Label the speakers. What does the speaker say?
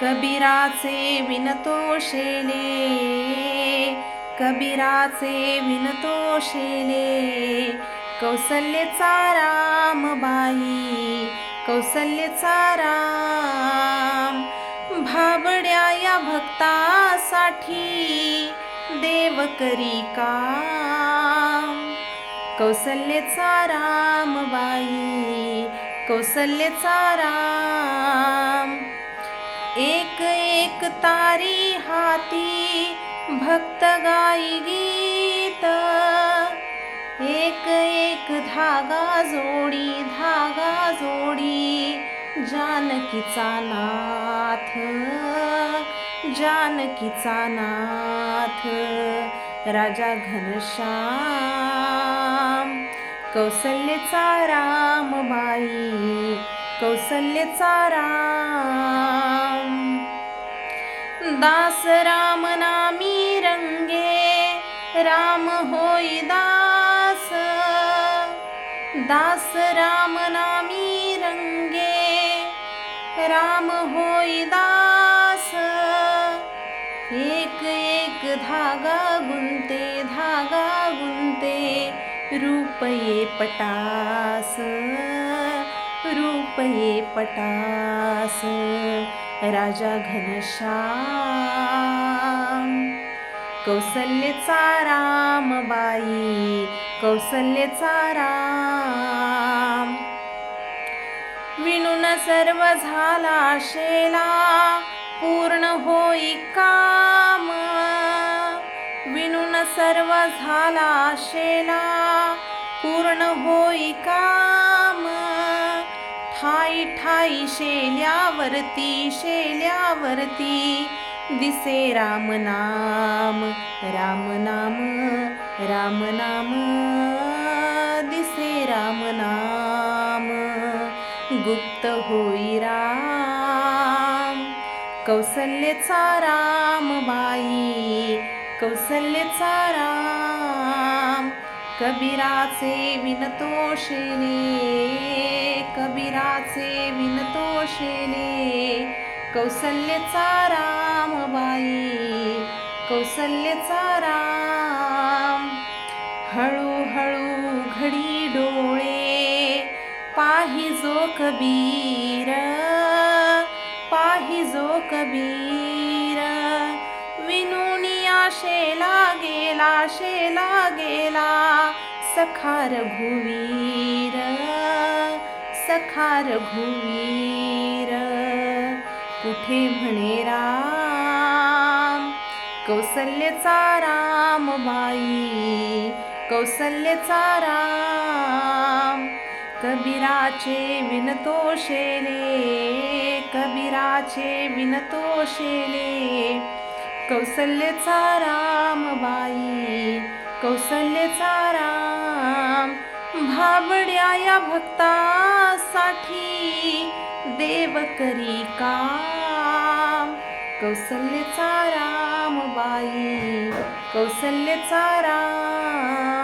Speaker 1: कबीराचे विनतो शेले कबीराचे विनतो शेले कौसल्यचा राम बाई कौसल्यचा राम. भाबड्या या भक्तासाठी देव करी काम. कौसल्यचा राम बाई कौसल्यचा राम. एक एक तारी हाती भक्त गाई गीत. एक एक धागा जोडी धागा जोडी जानकीचा नाथ. जानकीचा नाथ. राजा घनश्याम कौसल्यचा रामबाई. कौसल्यचा राम दास राम नामी रंगे राम होई दास. दास राम नामी रंगे राम होई दास. एक एक धागा गुंते धागा गुंते रूपये पटास. रूप ये पटास राजा घनश्याम। कौसल्यचा राम बाई कौसल्यचा राम। विणून सर्व झाला शेला पूर्ण होई काम। विणून सर्व झाला शेला पूर्ण होई काम। ठाई ठाई शेल्यावरती शेल्यावरती. दिसे राम नाम राम नाम राम नाम. दिसे राम नाम गुप्त होई राम. कौसल्यचा राम बाई कौसल्यचा राम. कबीराचे विनतोषेने कबीराचे विनतोषेने कौसल्यचा राम बाई कौसल्यचा राम. हळूहळू घडी डोळे पाहिजो कबीर पाहिजो कबीर. विनुनिया शेला गेला शेला गेला सखार रघुवीर सखार रघुवीर कुठे म्हणे राम? कौसल्यचा राम बाई कौसल्यचा राम. कबीराचे विनतो शेले कबीराचे विनतो शेले कौसल्यचा राम बाई कौसल्यचा राम भाबड्या या भक्तासाठी देव करी काम कौसल्यचा राम बाई कौसल्यचा राम